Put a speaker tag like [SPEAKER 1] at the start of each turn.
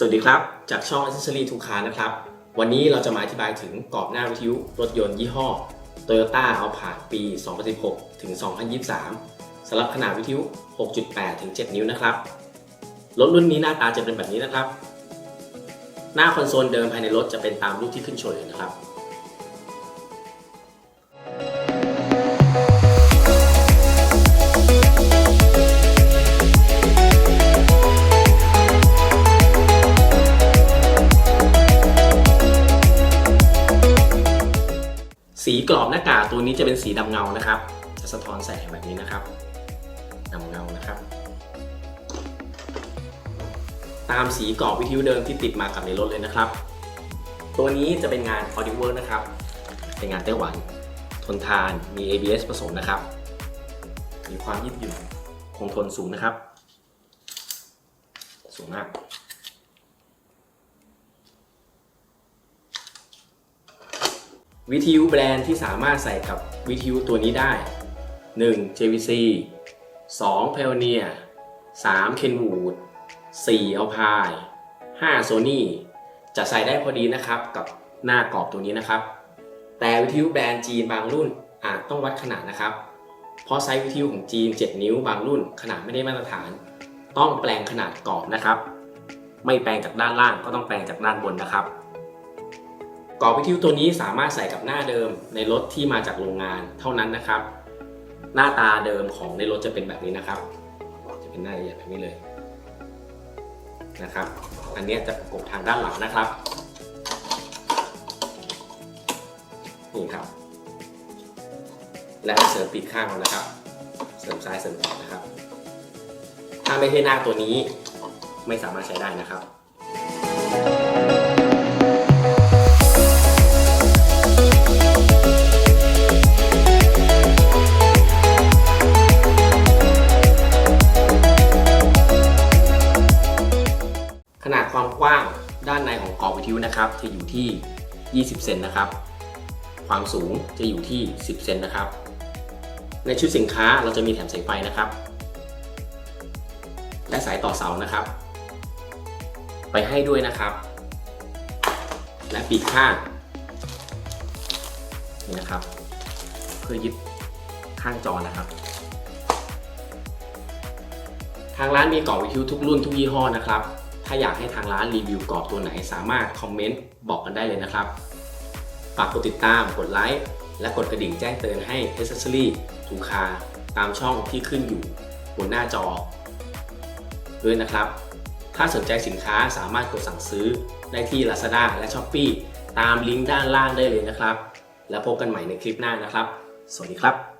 [SPEAKER 1] สวัสดีครับ จากช่อง Accessory to Car นะครับ วันนี้เราจะมาอธิบายถึงกรอบหน้าวิทยุรถยนต์ยี่ห้อ Toyota Alphard ปี 2016 ถึง 2023สำหรับขนาดวิทยุ 6.8 ถึง 7 นิ้วนะครับ รถรุ่นนี้หน้าตาจะเป็นแบบนี้นะครับ หน้าคอนโซลเดิมภายในรถจะเป็นตามรูปที่ขึ้นโชว์อยู่นะครับ กรอบหน้ากากตัวนี้จะเป็นสีดำเงานะครับ จะสะท้อนแสงแบบนี้นะครับดำเงานะครับ ตามสีกรอบวิทยุเดิมที่ติดมากับในรถเลยนะครับ ตัวนี้จะเป็นงาน Audio Work นะครับ เป็นงานไต้หวัน ทนทานมี ABS ผสมนะครับ มีความยืดหยุ่นคงทนสูงนะครับ สูงมาก วิทยุแบรนด์ที่สามารถใส่กับวิทยุตัวนี้ได้ 1. JVC 2. Pioneer 3. Kenwood 4. Alpine 5. Sony จะใส่ได้พอดีนะครับกับหน้ากรอบตัวนี้นะครับ แต่วิทยุแบรนด์จีนบางรุ่นอาจต้องวัดขนาดนะครับ เพราะไซส์วิทยุของจีน 7 นิ้วบางรุ่นขนาดไม่ได้มาตรฐาน ต้องแปลงขนาดกรอบนะครับ ไม่แปลงจากด้านล่างก็ต้องแปลงจากด้านบนนะครับ กรอบวิทยุตัวนี้สามารถใส่กับหน้าเดิมในรถที่มาจากโรงงานเท่านั้นนะครับ หน้าตาเดิมของในรถจะเป็นแบบนี้นะครับ จะเป็นหน้าใหญ่แบบนี้เลยนะครับ อันนี้จะประกบทางด้านหลังนะครับนี่ครับ และเสริมปีกข้างเรานะครับ เสริมซ้ายเสริมขวานะครับ ถ้าไม่ใช่หน้าตัวนี้ไม่สามารถใช้ได้นะครับ กว้างด้านในของกรอบวิทยุนะครับจะอยู่ที่ 20 เซนนะครับ ความสูงจะอยู่ที่ 10 เซนนะครับ ในชุดสินค้าเราจะมีแถมสายไฟนะครับ และสายต่อเสานะครับ ไปให้ด้วยนะครับ และปีกข้างนี่นะครับ เพื่อยึดข้างจอนะครับ ทางร้านมีกรอบวิทยุทุกรุ่นทุกยี่ห้อนะครับ ถ้าอยากให้ทางร้านรีวิวกรอบตัวไหน สามารถคอมเมนต์บอกกันได้เลยนะครับ ฝากกดติดตาม กดไลค์ และกดกระดิ่งแจ้งเตือนให้ Accessory ทูคาตามช่องที่ขึ้นอยู่บนหน้าจอ ด้วยนะครับ ถ้าสนใจสินค้าสามารถกดสั่งซื้อได้ที่ Lazada และ Shopee ตามลิงก์ด้านล่างได้เลยนะครับ แล้วพบกันใหม่ในคลิปหน้านะครับ สวัสดีครับ